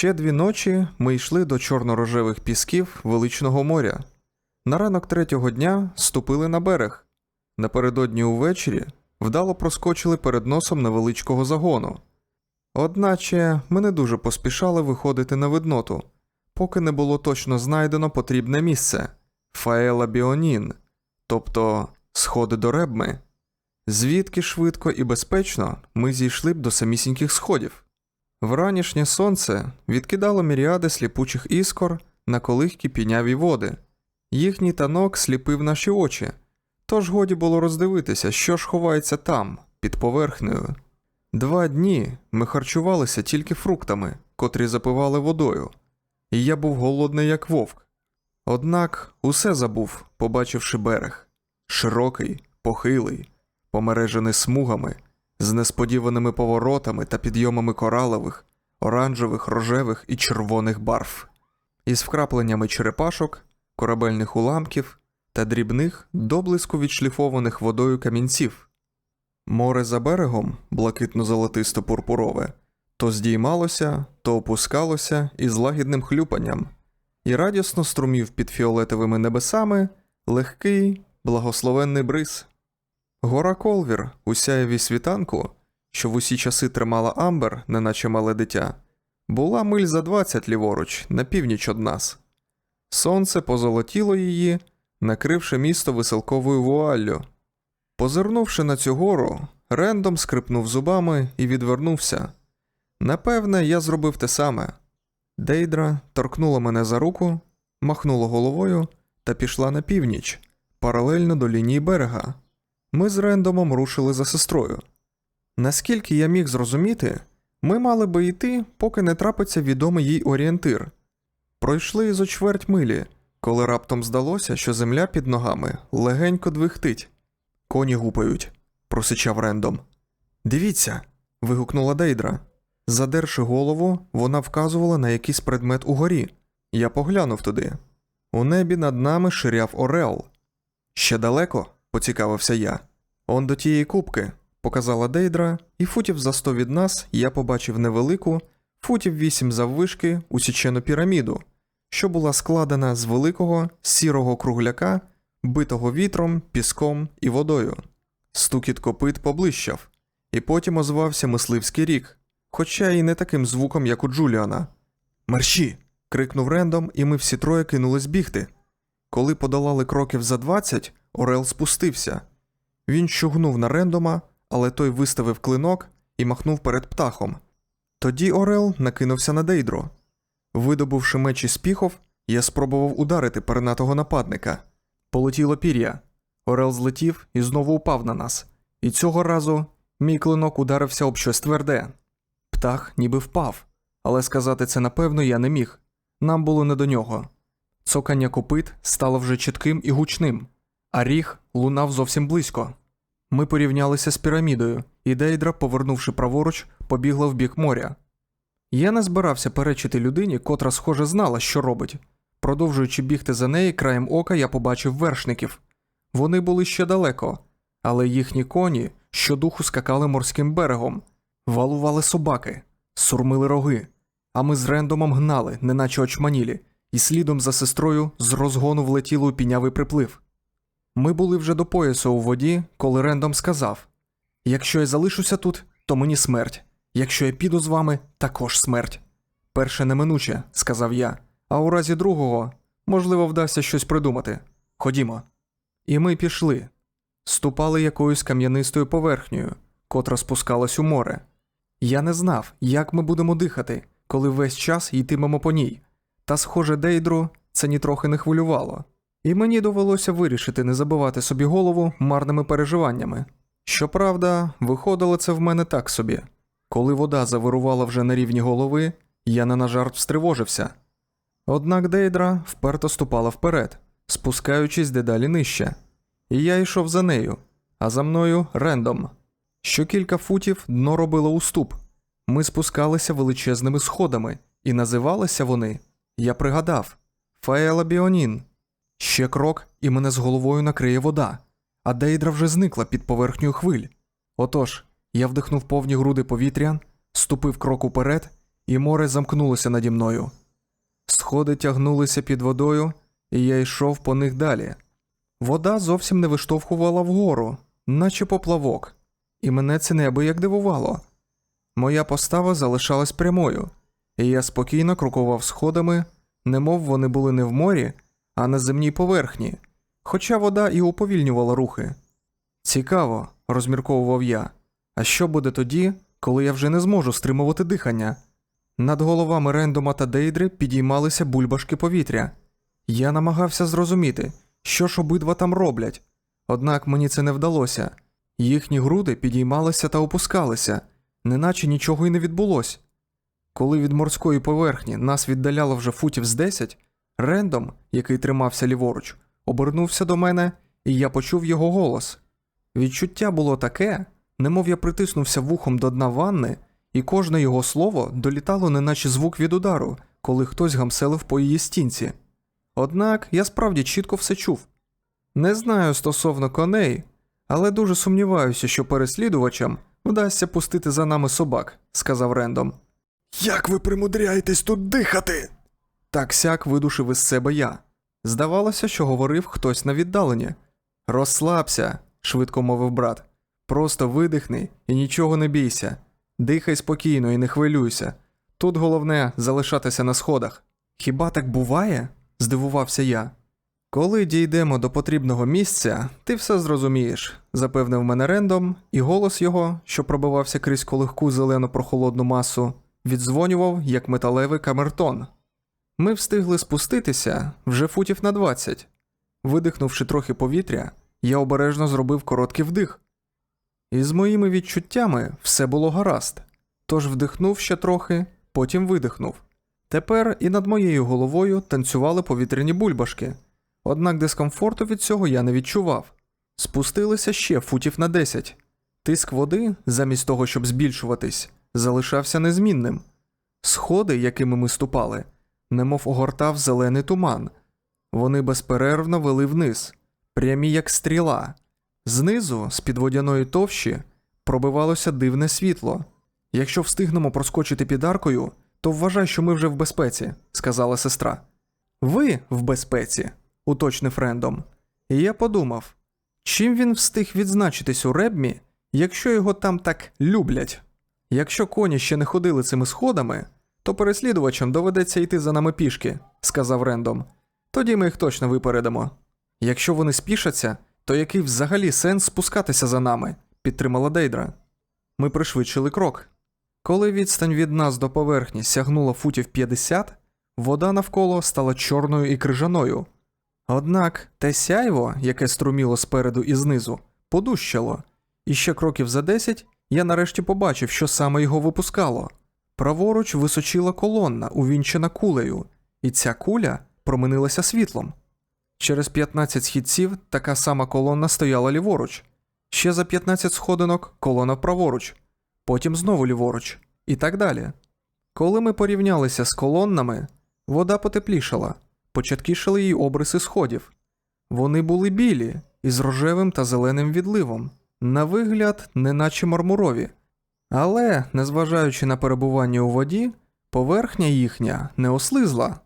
Ще дві ночі ми йшли до чорно-рожевих пісків величного моря. На ранок третього дня ступили на берег. Напередодні увечері вдало проскочили перед носом невеличкого загону. Одначе ми не дуже поспішали виходити на видноту, поки не було точно знайдено потрібне місце Фаела Біонін, тобто сходи до ребми. Звідки швидко і безпечно ми зійшли б до самісіньких сходів. Вранішнє сонце відкидало міріади сліпучих іскор на колихкі піняві води. Їхній танок сліпив наші очі, тож годі було роздивитися, що ж ховається там, під поверхнею. Два дні ми харчувалися тільки фруктами, котрі запивали водою, і я був голодний, як вовк. Однак усе забув, побачивши берег широкий, похилий, помережений смугами, з несподіваними поворотами та підйомами коралових, оранжевих, рожевих і червоних барв, із вкрапленнями черепашок, корабельних уламків та дрібних, доблиску відшліфованих водою камінців. Море за берегом, блакитно-золотисто пурпурове, то здіймалося, то опускалося із лагідним хлюпанням, і радісно струмів під фіолетовими небесами легкий, благословенний бриз. Гора Колвір у сяєві світанку, що в усі часи тримала Амбер, неначе мале дитя, була миль за двадцять ліворуч, на північ од нас. Сонце позолотіло її, накривши місто веселковою вуаллю. Позирнувши на цю гору, Рендом скрипнув зубами і відвернувся. Напевне, я зробив те саме. Дейдра торкнула мене за руку, махнула головою та пішла на північ, паралельно до лінії берега. Ми з Рендомом рушили за сестрою. Наскільки я міг зрозуміти, ми мали би йти, поки не трапиться відомий їй орієнтир. Пройшли зо чверть милі, коли раптом здалося, що земля під ногами легенько двихтить. Коні гупають, просичав Рендом. Дивіться. вигукнула Дейдра. Задерши голову, вона вказувала на якийсь предмет угорі. Я поглянув туди. У небі над нами ширяв Орел. Ще далеко? Поцікавився я. Он до тієї кубки, показала Дейдра, і футів за сто від нас я побачив невелику, футів вісім заввишки усічену піраміду, що була складена з великого сірого кругляка, битого вітром, піском і водою. Стукіт копит поблищав, і потім озвався мисливський рік, хоча й не таким звуком, як у Джуліана. Мерші. крикнув Рендом, і ми всі троє кинулись бігти. Коли подолали кроків за двадцять, Орел спустився. Він щугнув на рендома, але той виставив клинок і махнув перед птахом. Тоді Орел накинувся на Дейдро. Видобувши меч із піхов, я спробував ударити пернатого нападника. Полетіло пір'я. Орел злетів і знову упав на нас. І цього разу мій клинок ударився об щось тверде. Птах ніби впав, але сказати це напевно я не міг. Нам було не до нього. Цокання копит стало вже чітким і гучним, а ріг лунав зовсім близько. Ми порівнялися з пірамідою, і Дейдра, повернувши праворуч, побігла в бік моря. Я не збирався перечити людині, котра, схоже, знала, що робить. Продовжуючи бігти за неї, краєм ока я побачив вершників. Вони були ще далеко, але їхні коні щодуху скакали морським берегом, валували собаки, сурмили роги, а ми з рендомом гнали, неначе очманілі, і слідом за сестрою з розгону влетіло у пінявий приплив. Ми були вже до поясу у воді, коли рендом сказав: Якщо я залишуся тут, то мені смерть. Якщо я піду з вами, також смерть. Перше неминуче, сказав я, а у разі другого, можливо, вдасться щось придумати. Ходімо. І ми пішли, ступали якоюсь кам'янистою поверхнею, котра спускалась у море. Я не знав, як ми будемо дихати, коли весь час йтимемо по ній, та, схоже, Дейдру це нітрохи не хвилювало, і мені довелося вирішити не забивати собі голову марними переживаннями. Щоправда, виходило це в мене так собі. Коли вода завирувала вже на рівні голови, я не на жарт встривожився. Однак Дейдра вперто ступала вперед, спускаючись дедалі нижче, і я йшов за нею, а за мною рендом. Що кілька футів дно робило уступ. Ми спускалися величезними сходами, і називалися вони, я пригадав, Фаела Біонін. Ще крок, і мене з головою накриє вода, а Дейдра вже зникла під поверхнею хвиль. Отож, я вдихнув повні груди повітря, ступив крок уперед і море замкнулося наді мною. Сходи тягнулися під водою, і я йшов по них далі. Вода зовсім не виштовхувала вгору, наче поплавок, і мене це неабияк дивувало. Моя постава залишалась прямою, і я спокійно крокував сходами, немов вони були не в морі, а на земній поверхні, хоча вода і уповільнювала рухи. Цікаво, розмірковував я. А що буде тоді, коли я вже не зможу стримувати дихання? Над головами Рендома та Дейдри підіймалися бульбашки повітря. Я намагався зрозуміти, що ж обидва там роблять, однак мені це не вдалося. Їхні груди підіймалися та опускалися, неначе нічого й не відбулось. Коли від морської поверхні нас віддаляло вже футів з десять, Рендом, який тримався ліворуч, обернувся до мене, і я почув його голос. Відчуття було таке, немов я притиснувся вухом до дна ванни, і кожне його слово долітало неначе звук від удару, коли хтось гамселив по її стінці. Однак я справді чітко все чув. Не знаю стосовно коней, але дуже сумніваюся, що переслідувачам вдасться пустити за нами собак, сказав Рендом. Як ви примудряєтесь тут дихати? Так сяк видушив із себе я. Здавалося, що говорив хтось на віддаленні. Розслабся, швидко мовив брат. Просто видихни і нічого не бійся. Дихай спокійно і не хвилюйся. Тут головне залишатися на сходах. Хіба так буває? здивувався я. Коли дійдемо до потрібного місця, ти все зрозумієш, запевнив мене рендом, і голос його, що пробивався крізь колихку зелену прохолодну масу, віддзвонював як металевий камертон. Ми встигли спуститися вже футів на 20. Видихнувши трохи повітря, я обережно зробив короткий вдих. І з моїми відчуттями все було гаразд, тож вдихнув ще трохи, потім видихнув. Тепер і над моєю головою танцювали повітряні бульбашки, однак дискомфорту від цього я не відчував. Спустилися ще футів на 10. Тиск води, замість того, щоб збільшуватись, залишався незмінним. Сходи, якими ми ступали, немов огортав зелений туман. Вони безперервно вели вниз, прямі як стріла. Знизу, з під водяної товщі, пробивалося дивне світло. Якщо встигнемо проскочити під аркою, то вважай, що ми вже в безпеці, сказала сестра. Ви в безпеці, уточнив Рендом. І я подумав, чим він встиг відзначитись у ребмі, якщо його там так люблять? Якщо коні ще не ходили цими сходами, то переслідувачам доведеться йти за нами пішки, сказав Рендом. Тоді ми їх точно випередимо. Якщо вони спішаться, то який взагалі сенс спускатися за нами? підтримала Дейдра. Ми пришвидшили крок. Коли відстань від нас до поверхні сягнула футів 50, вода навколо стала чорною і крижаною. Однак те сяйво, яке струміло спереду і знизу, подущало, і ще кроків за 10 я нарешті побачив, що саме його випускало. Праворуч височила колонна, увінчена кулею, і ця куля променилася світлом. Через 15 східців така сама колона стояла ліворуч, ще за 15 сходинок колона праворуч, потім знову ліворуч, і так далі. Коли ми порівнялися з колоннами, вода потеплішала, початкішали її обриси сходів. Вони були білі, із рожевим та зеленим відливом, на вигляд, неначе мармурові. Але, незважаючи на перебування у воді, поверхня їхня не ослизла.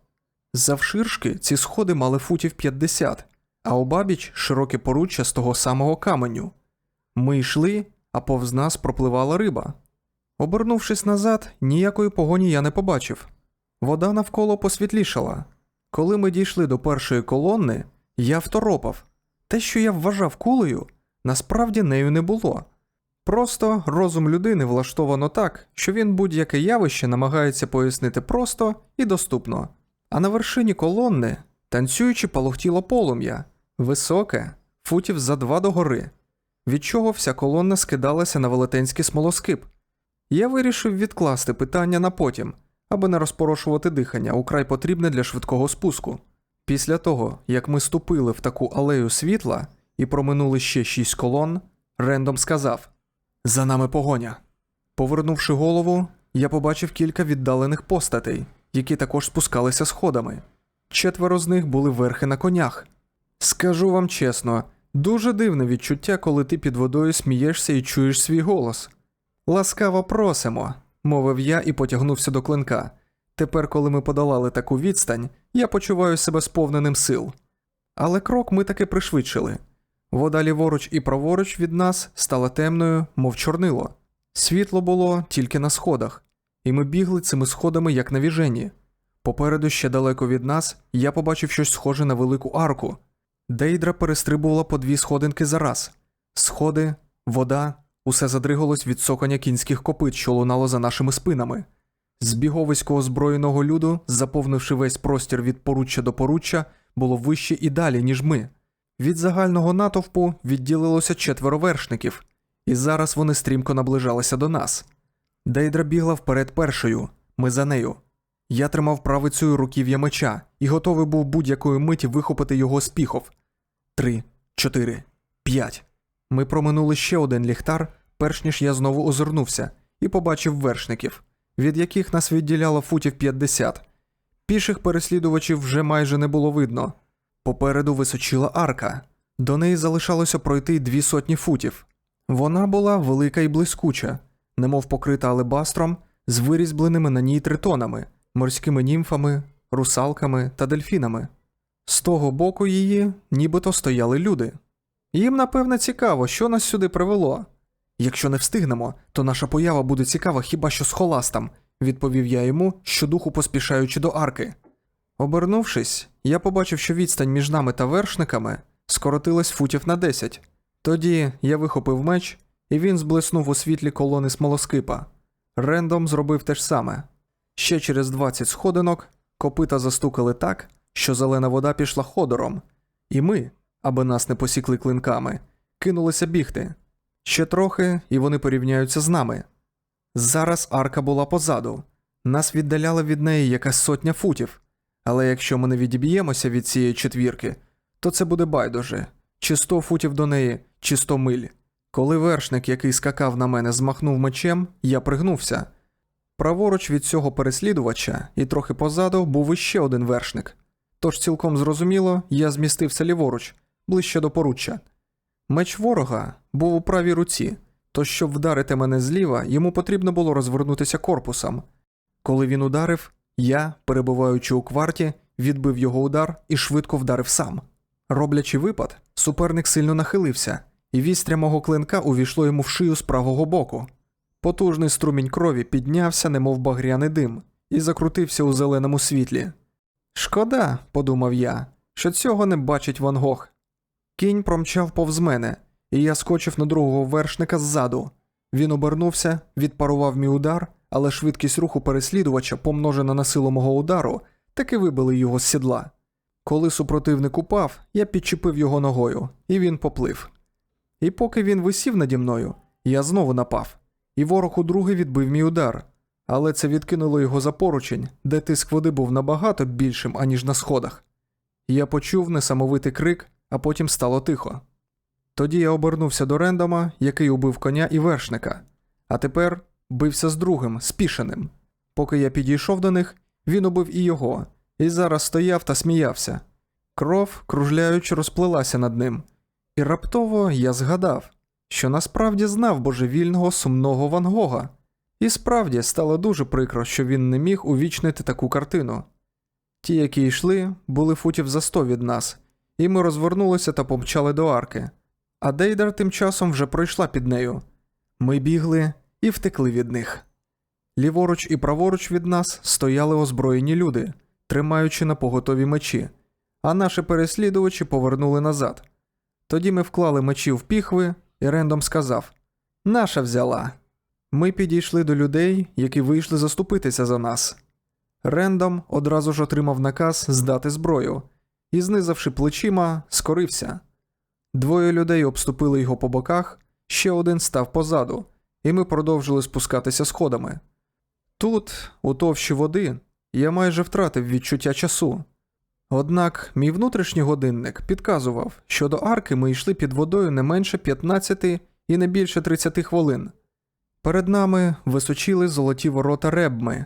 Завширшки ці сходи мали футів 50, а обабіч широке поруччя з того самого каменю. Ми йшли, а повз нас пропливала риба. Обернувшись назад, ніякої погоні я не побачив. Вода навколо посвітлішала. Коли ми дійшли до першої колонни, я второпав. Те, що я вважав кулею, насправді нею не було. Просто розум людини влаштовано так, що він будь-яке явище намагається пояснити просто і доступно. А на вершині колонни, танцюючи, палохтіло полум'я, високе, футів за два догори, від чого вся колонна скидалася на велетенський смолоскип. Я вирішив відкласти питання на потім, аби не розпорошувати дихання, украй потрібне для швидкого спуску. Після того, як ми ступили в таку алею світла і проминули ще шість колон, Рендом сказав: За нами погоня. Повернувши голову, я побачив кілька віддалених постатей, які також спускалися сходами. Четверо з них були верхи на конях. Скажу вам чесно, дуже дивне відчуття, коли ти під водою смієшся і чуєш свій голос. Ласкаво просимо, мовив я і потягнувся до клинка. Тепер, коли ми подолали таку відстань, я почуваю себе сповненим сил. Але крок ми таки пришвидшили. Вода ліворуч і праворуч від нас стала темною, мов чорнило. Світло було тільки на сходах, і ми бігли цими сходами, як на віжені. Попереду ще далеко від нас я побачив щось схоже на велику арку. Дейдра перестрибувала по дві сходинки за раз. Сходи, вода, усе задригалось від цокання кінських копит, що лунало за нашими спинами. Збіговисько озброєного люду, заповнивши весь простір від поруччя до поруччя, було вище і далі, ніж ми. Від загального натовпу відділилося четверо вершників, і зараз вони стрімко наближалися до нас. Дейдра бігла вперед першою, ми за нею. Я тримав правицею руків'я меча і готовий був будь-якої миті вихопити його з піхов. Три, чотири, п'ять. Ми проминули ще один ліхтар, перш ніж я знову озирнувся, і побачив вершників, від яких нас відділяло футів 50. Піших переслідувачів вже майже не було видно. Попереду височила арка, до неї залишалося пройти дві сотні футів. Вона була велика і блискуча, немов покрита алебастром з вирізбленими на ній тритонами, морськими німфами, русалками та дельфінами. З того боку її нібито стояли люди. Їм, напевне, цікаво, що нас сюди привело. Якщо не встигнемо, то наша поява буде цікава хіба що з холастом, відповів я йому, щодуху поспішаючи до арки. Обернувшись, я побачив, що відстань між нами та вершниками скоротилась футів на 10. Тоді я вихопив меч, і він зблиснув у світлі колони смолоскипа. Рендом зробив те ж саме. Ще через 20 сходинок копита застукали так, що зелена вода пішла ходором, і ми, аби нас не посікли клинками, кинулися бігти. Ще трохи, і вони порівняються з нами. Зараз арка була позаду, нас віддаляла від неї якась сотня футів, але якщо ми не відіб'ємося від цієї четвірки, то це буде байдуже чи 100 футів до неї, чи 100 миль. Коли вершник, який скакав на мене, змахнув мечем, я пригнувся. Праворуч від цього переслідувача і трохи позаду був іще один вершник. Тож цілком зрозуміло, я змістився ліворуч, ближче до поруччя. Меч ворога був у правій руці, тож, щоб вдарити мене зліва, йому потрібно було розвернутися корпусом. Коли він ударив, я, перебуваючи у кварті, відбив його удар і швидко вдарив сам. Роблячи випад, суперник сильно нахилився, і вістря мого клинка увійшло йому в шию з правого боку. Потужний струмінь крові піднявся, немов багряний дим, і закрутився у зеленому світлі. Шкода, подумав я, що цього не бачить Ван Гог. Кінь промчав повз мене, і я скочив на другого вершника ззаду. Він обернувся, відпарував мій удар, але швидкість руху переслідувача, помножена на силу мого удару, таки вибили його з сідла. Коли супротивник упав, я підчепив його ногою, і він поплив. І поки він висів наді мною, я знову напав, і ворог удруге відбив мій удар, але це відкинуло його за поручень, де тиск води був набагато більшим, аніж на сходах. Я почув несамовитий крик, а потім стало тихо. Тоді я обернувся до рендома, який убив коня і вершника, а тепер бився з другим, спішеним. Поки я підійшов до них, він убив і його, і зараз стояв та сміявся. Кров, кружляючи, розплилася над ним. І раптово я згадав, що насправді знав божевільного сумного Ван Гога. І справді стало дуже прикро, що він не міг увічнити таку картину. Ті, які йшли, були футів за сто від нас, і ми розвернулися та помчали до арки. А Дейдер тим часом вже пройшла під нею. Ми бігли і втекли від них. Ліворуч і праворуч від нас стояли озброєні люди, тримаючи на поготові мечі, а наші переслідувачі повернули назад. Тоді ми вклали мечі в піхви, і Рендом сказав: Наша взяла. Ми підійшли до людей, які вийшли заступитися за нас. Рендом одразу ж отримав наказ здати зброю і, знизавши плечима, скорився. Двоє людей обступили його по боках, ще один став позаду, і ми продовжили спускатися сходами. Тут, у товщі води, я майже втратив відчуття часу. Однак мій внутрішній годинник підказував, що до арки ми йшли під водою не менше 15 і не більше 30 хвилин. Перед нами височили золоті ворота ребми.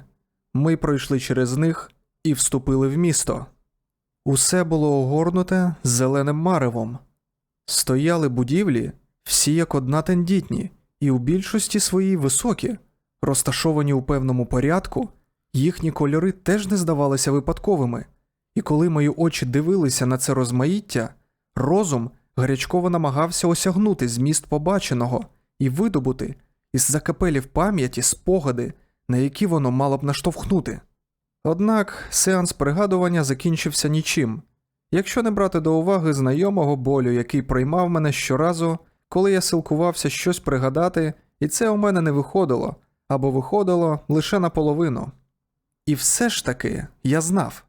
Ми пройшли через них і вступили в місто. Усе було огорнуте зеленим маревом. Стояли будівлі, всі як одна тендітні, і у більшості своїй високі. Розташовані у певному порядку, їхні кольори теж не здавалися випадковими, і коли мої очі дивилися на це розмаїття, розум гарячково намагався осягнути зміст побаченого і видобути із закапелів пам'яті спогади, на які воно мало б наштовхнути. Однак сеанс пригадування закінчився нічим, якщо не брати до уваги знайомого болю, який приймав мене щоразу, коли я силкувався щось пригадати, і це у мене не виходило або виходило лише наполовину. І все ж таки я знав,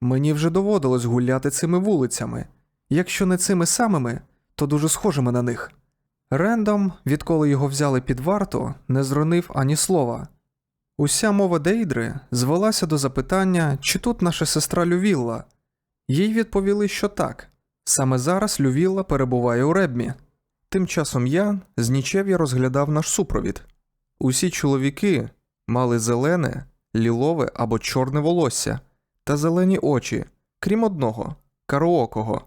мені вже доводилось гуляти цими вулицями, якщо не цими самими, то дуже схожими на них. Рендом, відколи його взяли під варту, не зронив ані слова. Уся мова Дейдри звелася до запитання, чи тут наша сестра Лювілла. Їй відповіли, що так. Саме зараз Лювілла перебуває у Ребмі. Тим часом я з нічев'я розглядав наш супровід. Усі чоловіки мали зелене, лілове або чорне волосся та зелені очі, крім одного кароокого.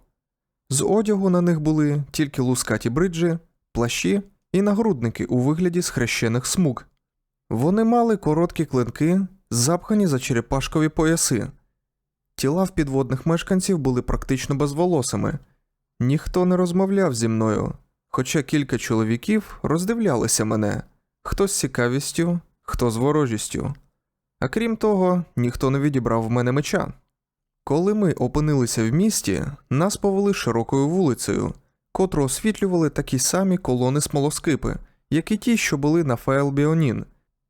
З одягу на них були тільки лускаті бриджі, плащі і нагрудники у вигляді схрещених смуг. Вони мали короткі клинки, запхані за черепашкові пояси. Тіла в підводних мешканців були практично безволосими. Ніхто не розмовляв зі мною, хоча кілька чоловіків роздивлялися мене хто з цікавістю, хто з ворожістю. А крім того, ніхто не відібрав в мене меча. Коли ми опинилися в місті, нас повели широкою вулицею, котру освітлювали такі самі колони смолоскипи, як і ті, що були на Фаелбіонін,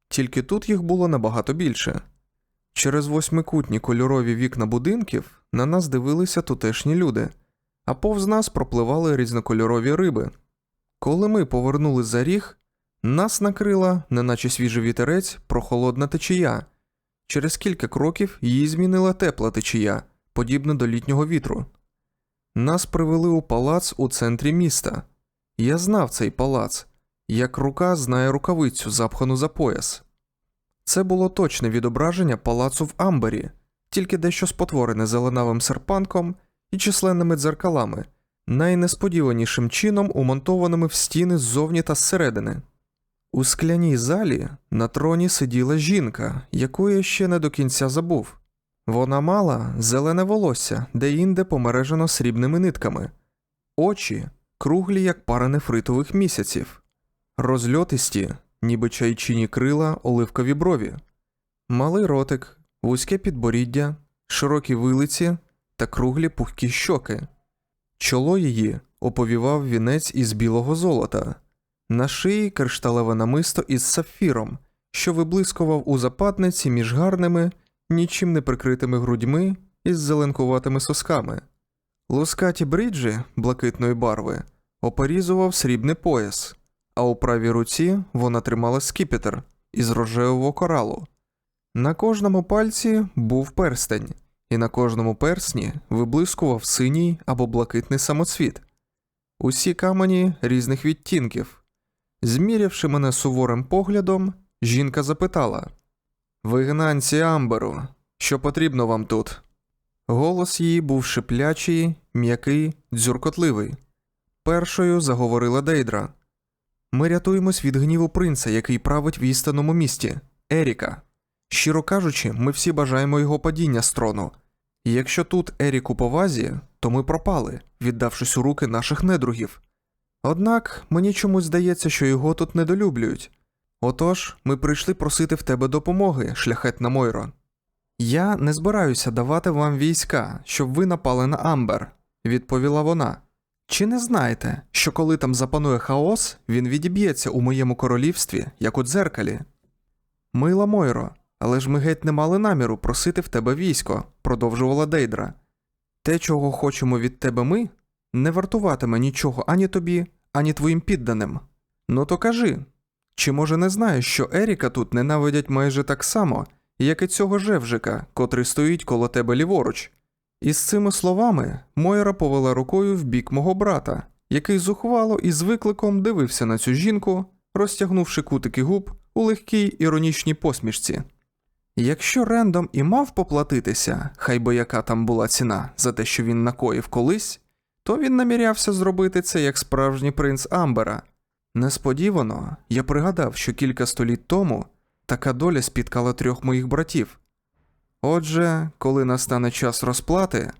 тільки тут їх було набагато більше. Через восьмикутні кольорові вікна будинків на нас дивилися тутешні люди, а повз нас пропливали різнокольорові риби. Коли ми повернули за ріг, нас накрила, неначе свіжий вітерець, прохолодна течія. Через кілька кроків її змінила тепла течія, подібна до літнього вітру. Нас привели у палац у центрі міста. Я знав цей палац, як рука знає рукавицю, запхану за пояс. Це було точне відображення палацу в Амбері, тільки дещо спотворене зеленавим серпанком і численними дзеркалами, найнесподіванішим чином умонтованими в стіни ззовні та зсередини. У скляній залі на троні сиділа жінка, яку я ще не до кінця забув. Вона мала зелене волосся, де інде помережено срібними нитками, очі круглі, як пара нефритових місяців, розльотисті, ніби чайчині крила, оливкові брові, малий ротик, вузьке підборіддя, широкі вилиці та круглі пухкі щоки. Чоло її оповівав вінець із білого золота, на шиї кришталеве намисто із сапфіром, що виблискував у западниці між гарними, нічим не прикритими грудьми із зеленкуватими сосками. Лускаті бриджі блакитної барви опорізував срібний пояс, а у правій руці вона тримала скіпетр із рожевого коралу. На кожному пальці був перстень, і на кожному персні виблискував синій або блакитний самоцвіт. Усі камені різних відтінків. Змірявши мене суворим поглядом, жінка запитала Вигнанці Амберу, що потрібно вам тут? Голос її був шиплячий, м'який, дзюркотливий. Першою заговорила Дейдра. Ми рятуємось від гніву принца, який править в істинному місті, Еріка. Щиро кажучи, ми всі бажаємо його падіння з трону. І якщо тут Ерік у повазі, то ми пропали, віддавшись у руки наших недругів. Однак мені чомусь здається, що його тут недолюблюють. Отож, ми прийшли просити в тебе допомоги, шляхетна Мойро. Я не збираюся давати вам війська, щоб ви напали на Амбер, відповіла вона. Чи не знаєте, що коли там запанує хаос, він відіб'ється у моєму королівстві, як у дзеркалі? Мила Мойро, але ж ми геть не мали наміру просити в тебе військо, продовжувала Дейдра. Те, чого хочемо від тебе ми, не вартуватиме нічого ані тобі, ані твоїм підданим. Ну то кажи, чи може не знаєш, що Еріка тут ненавидять майже так само, як і цього жевжика, котрий стоїть коло тебе ліворуч? І з цими словами Мойра повела рукою в бік мого брата, який зухвало і з викликом дивився на цю жінку, розтягнувши кутики губ у легкій іронічній посмішці. Якщо Рендом і мав поплатитися, хай би яка там була ціна за те, що він накоїв колись, то він намірявся зробити це як справжній принц Амбера. Несподівано я пригадав, що кілька століть тому така доля спіткала трьох моїх братів. Отже, коли настане час розплати,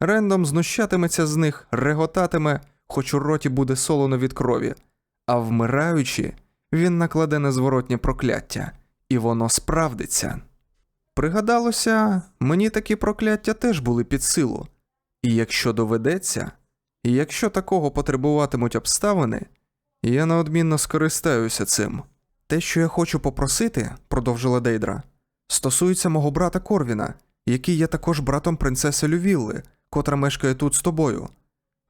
рендом знущатиметься з них, реготатиме, хоч у роті буде солоно від крові, а вмираючи, він накладе незворотнє прокляття, і воно справдиться. Пригадалося, мені такі прокляття теж були під силу, і якщо доведеться, і якщо такого потребуватимуть обставини, я неодмінно скористаюся цим. Те, що я хочу попросити, продовжила Дейдра, стосується мого брата Корвіна, який є також братом принцеси Лювілли, котра мешкає тут з тобою.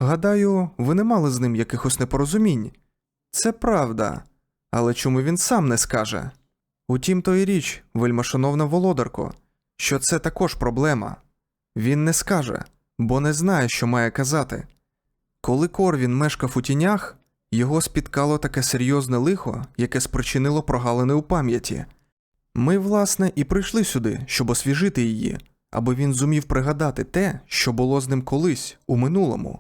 Гадаю, ви не мали з ним якихось непорозумінь. Це правда, але чому він сам не скаже? Утім, то і річ, вельмишановна володарко, що це також проблема. Він не скаже, бо не знає, що має казати. Коли Корвін мешкав у тінях, його спіткало таке серйозне лихо, яке спричинило прогалини у пам'яті. Ми, власне, і прийшли сюди, щоб освіжити її, аби він зумів пригадати те, що було з ним колись у минулому.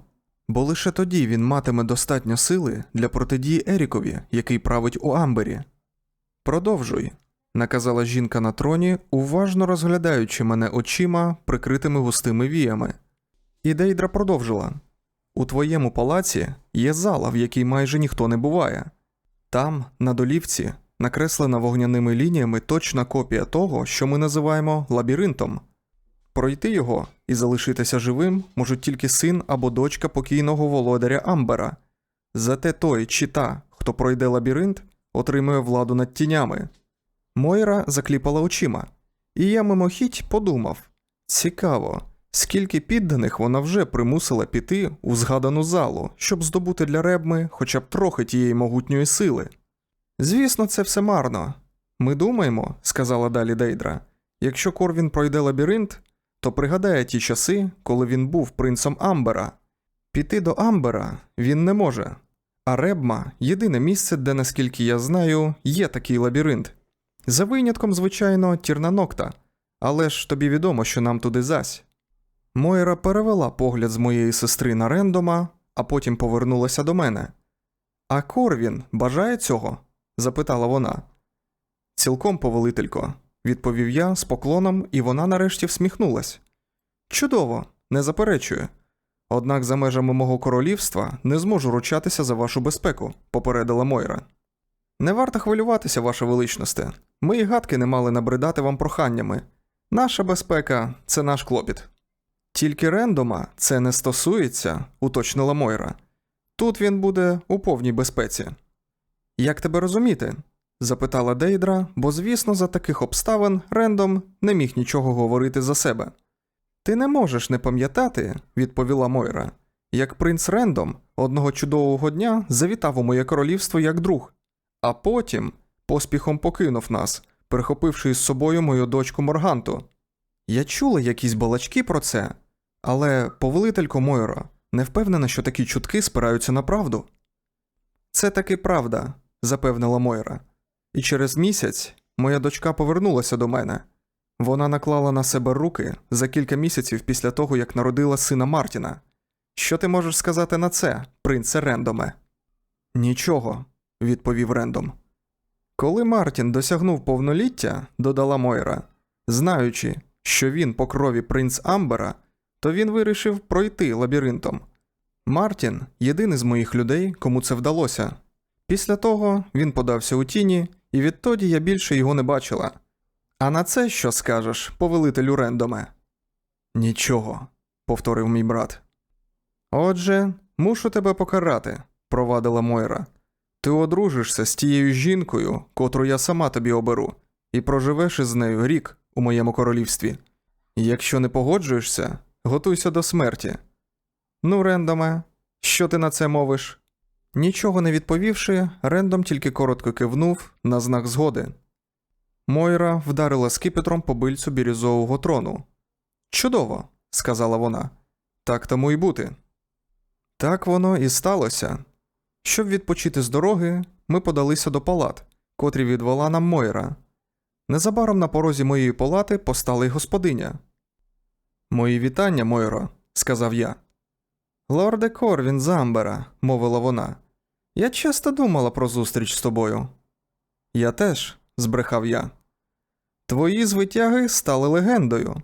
Бо лише тоді він матиме достатньо сили для протидії Ерікові, який править у Амбері. Продовжуй, наказала жінка на троні, уважно розглядаючи мене очима, прикритими густими віями. І Дейдра продовжила. У твоєму палаці є зала, в якій майже ніхто не буває. Там, на долівці, накреслена вогняними лініями точна копія того, що ми називаємо лабіринтом. Пройти його і залишитися живим можуть тільки син або дочка покійного володаря Амбера. Зате той чи та, хто пройде лабіринт, отримує владу над тінями. Мойра закліпала очима, і я мимохідь подумав: цікаво, скільки підданих вона вже примусила піти у згадану залу, щоб здобути для ребми хоча б трохи тієї могутньої сили. Звісно, це все марно. Ми думаємо, сказала далі Дейдра, якщо Корвін пройде лабіринт, то пригадає ті часи, коли він був принцем Амбера. Піти до Амбера він не може. А Ребма єдине місце, де, наскільки я знаю, є такий лабіринт. За винятком, звичайно, Тірнанокта, але ж тобі відомо, що нам туди зась. Мойра перевела погляд з моєї сестри на рендома, а потім повернулася до мене. А Корвін бажає цього? запитала вона. Цілком повелителько, відповів я з поклоном, і вона нарешті всміхнулась. Чудово, не заперечую. Однак за межами мого королівства не зможу ручатися за вашу безпеку, попередила Мойра. Не варто хвилюватися, ваша величносте. Ми і гадки не мали набридати вам проханнями. Наша безпека це наш клопіт. Тільки рендома це не стосується, уточнила Мойра. Тут він буде у повній безпеці. Як тебе розуміти? запитала Дейдра, бо, звісно, за таких обставин рендом не міг нічого говорити за себе. Ти не можеш не пам'ятати, відповіла Мойра, як принц Рендом одного чудового дня завітав у моє королівство як друг, а потім поспіхом покинув нас, прихопивши із собою мою дочку Морганту. Я чула якісь балачки про це, але повелителько Мойро не впевнена, що такі чутки спираються на правду. Це таки правда, запевнила Мойра. І через місяць моя дочка повернулася до мене. Вона наклала на себе руки за кілька місяців після того, як народила сина Мартіна. Що ти можеш сказати на це, принце Рендоме? Нічого, відповів Рендом. Коли Мартін досягнув повноліття, додала Мойра, знаючи, що він по крові принц Амбера, то він вирішив пройти лабіринтом. Мартін єдиний з моїх людей, кому це вдалося. Після того він подався у тіні, і відтоді я більше його не бачила. А на це що скажеш, повелителю рендоме? Нічого, повторив мій брат. Отже, мушу тебе покарати, провадила Мойра. Ти одружишся з тією жінкою, котру я сама тобі оберу, і проживеш із нею рік у моєму королівстві. Якщо не погоджуєшся, готуйся до смерті. Ну, рендоме, що ти на це мовиш? Нічого не відповівши, рендом тільки коротко кивнув на знак згоди. Мойра вдарила скипетром по бильцю бірюзового трону. Чудово, сказала вона. Так тому й бути. Так воно і сталося. Щоб відпочити з дороги, ми подалися до палат, котрі відвела нам Мойра. Незабаром на порозі моєї палати постала й господиня. Мої вітання, Мойро, сказав я. Лорде Корвін Замбера, мовила вона. Я часто думала про зустріч з тобою. Я теж, збрехав я. Твої звитяги стали легендою.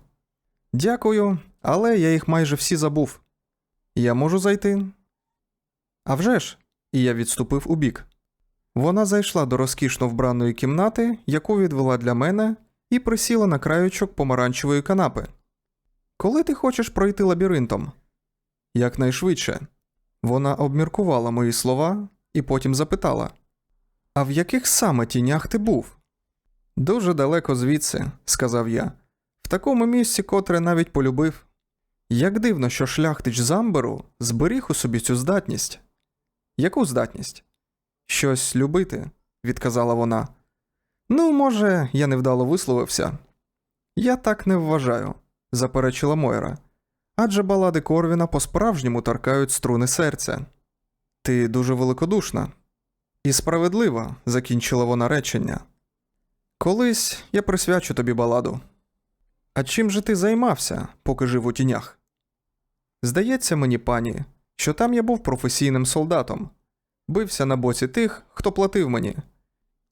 Дякую, але я їх майже всі забув. Я можу зайти? «А вже ж!» І я відступив у бік. Вона зайшла до розкішно вбраної кімнати, яку відвела для мене, і присіла на краючок помаранчевої канапи. Коли ти хочеш пройти лабіринтом? Якнайшвидше. Вона обміркувала мої слова і потім запитала: А в яких саме тінях ти був? Дуже далеко звідси, сказав я, в такому місці, котре навіть полюбив. Як дивно, що шляхтич Замберу зберіг у собі цю здатність. Яку здатність? Щось любити, відказала вона. Ну, може, я невдало висловився. Я так не вважаю, заперечила Мойра. Адже балади Корвіна по-справжньому торкають струни серця. Ти дуже великодушна. І справедлива, закінчила вона речення. Колись я присвячу тобі баладу. А чим же ти займався, поки жив у тінях? Здається мені, пані, що там я був професійним солдатом, бився на боці тих, хто платив мені,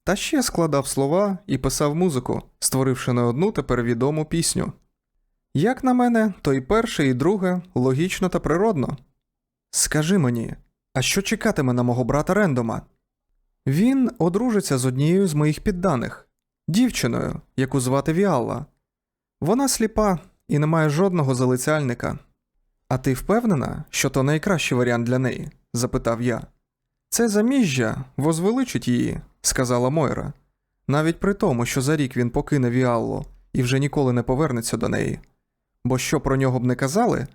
та ще складав слова і писав музику, створивши не одну тепер відому пісню. Як на мене, то і перше, і друге логічно та природно. Скажи мені, а що чекатиме на мого брата Рендома? Він одружиться з однією з моїх підданих, дівчиною, яку звати Віалла. Вона сліпа і не має жодного залицяльника. А ти впевнена, що то найкращий варіант для неї? запитав я. Це заміжжя возвеличить її, сказала Мойра, навіть при тому, що за рік він покине Віаллу і вже ніколи не повернеться до неї. Бо що про нього б не казали,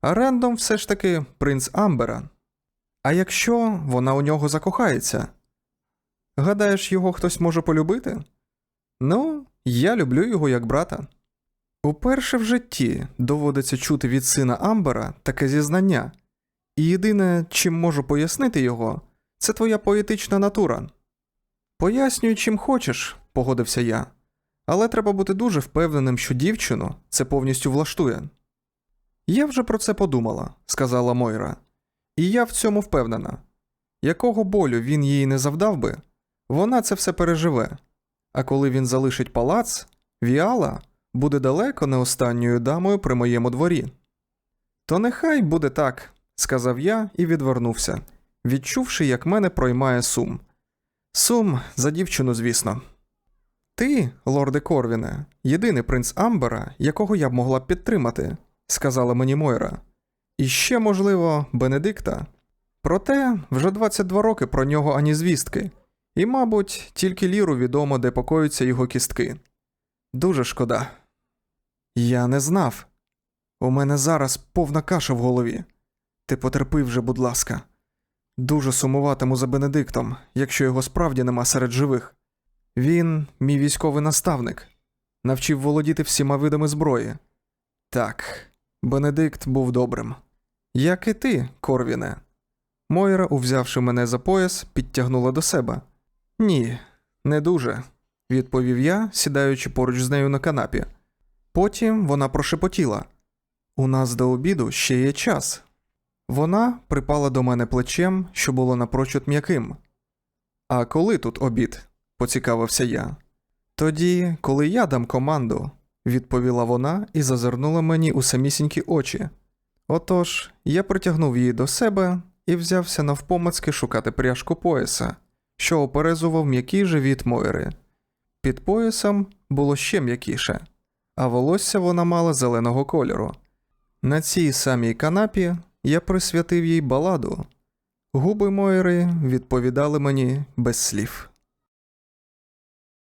а Рендом все ж таки принц Амбера. А якщо вона у нього закохається? Гадаєш, його хтось може полюбити? Ну, я люблю його як брата. Уперше в житті доводиться чути від сина Амбера таке зізнання, і єдине, чим можу пояснити його, це твоя поетична натура. Пояснюй, чим хочеш, погодився я, але треба бути дуже впевненим, що дівчину це повністю влаштує. Я вже про це подумала, сказала Мойра, і я в цьому впевнена. Якого болю він їй не завдав би, вона це все переживе. А коли він залишить палац, Віала буде далеко не останньою дамою при моєму дворі. То нехай буде так, сказав я і відвернувся, відчувши, як мене проймає сум. Сум за дівчину, звісно. Ти, лорде Корвіне, єдиний принц Амбера, якого я б могла б підтримати, сказала мені Мойра. І ще, можливо, Бенедикта. Проте вже 22 роки про нього ані звістки, і, мабуть, тільки ліру відомо, де покоються його кістки. Дуже шкода. Я не знав. У мене зараз повна каша в голові. Ти потерпи вже, будь ласка. Дуже сумуватиму за Бенедиктом, якщо його справді нема серед живих. Він, мій військовий наставник, навчив володіти всіма видами зброї. Так, Бенедикт був добрим. Як і ти, Корвіне. Мойра, увзявши мене за пояс, підтягнула до себе. Ні, не дуже, відповів я, сідаючи поруч з нею на канапі. Потім вона прошепотіла: У нас до обіду ще є час. Вона припала до мене плечем, що було напрочуд м'яким. А коли тут обід? поцікавився я. Тоді, коли я дам команду, відповіла вона і зазирнула мені у самісінькі очі. Отож, я притягнув її до себе і взявся навпомацьки шукати пряжку пояса, що оперезував м'який живіт Мойри. Під поясом було ще м'якіше, а волосся вона мала зеленого кольору. На цій самій канапі я присвятив їй баладу. Губи Мойри відповідали мені без слів.